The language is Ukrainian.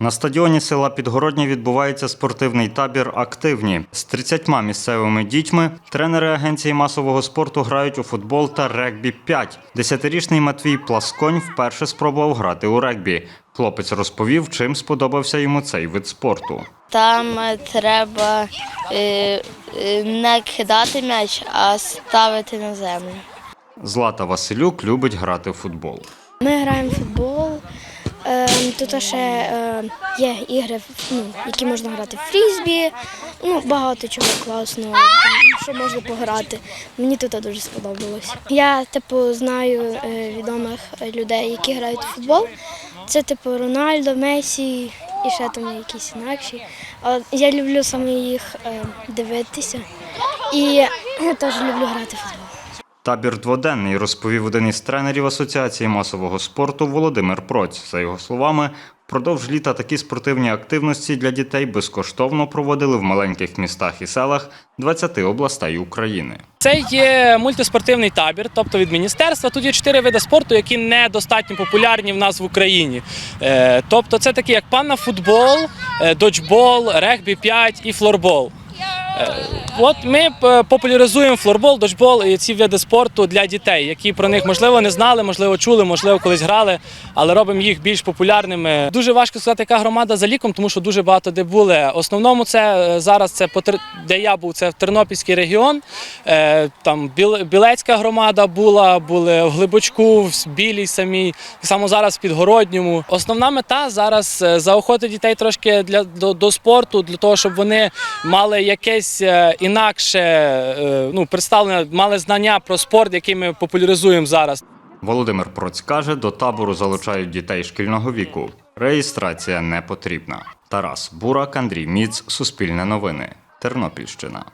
На стадіоні села Підгородня відбувається спортивний табір Активні з 30 місцевими дітьми. Тренери агенції масового спорту грають у футбол та регбі 5. Десятирічний Матвій Пласконь вперше спробував грати у регбі. Хлопець розповів, чим сподобався йому цей вид спорту. Там е, треба е, е, не кидати м'яч, а ставити на землю. Злата Василюк любить грати в футбол. Ми граємо в футбол. Тут ще е, є ігри, ну, які можна грати в фрізбі. Ну, багато чого класного, що можна пограти. Мені тут дуже сподобалось. Я типу знаю е, відомих людей, які грають в футбол. Це типу Рональдо, Месі і ще там якісь інакші. А я люблю саме їх е, дивитися. І я теж люблю грати в футбол. Табір дводенний, розповів один із тренерів Асоціації масового спорту Володимир Проць. За його словами, впродовж літа такі спортивні активності для дітей безкоштовно проводили в маленьких містах і селах 20 областей України. Це є мультиспортивний табір, тобто від міністерства. Тут є чотири види спорту, які недостатньо популярні в нас в Україні. Е, Тобто, це такі як панна футбол, е, доджбол, регбі 5 і флорбол. От ми е, популяризуємо флорбол, доджбол і ці види спорту для дітей, які про них можливо не знали, можливо, чули, можливо, колись грали, але робимо їх більш популярними. Дуже важко сказати, яка громада за ліком, тому що дуже багато де були. Основному це е, зараз це де я був, це Тернопільський регіон. Е, Там Білецька громада була, були в Глибочку, в Білій самій, само зараз в Підгородньому. Основна мета зараз заохотити дітей трошки для до, до спорту, для того, щоб вони мали якесь інакше е, ну, представлення, мали знання про спорт, який ми популяризуємо зараз. Володимир Проць каже, до табору залучають дітей шкільного віку. Реєстрація не потрібна. Тарас Бурак, Андрій Міц, Суспільне новини, Тернопільщина.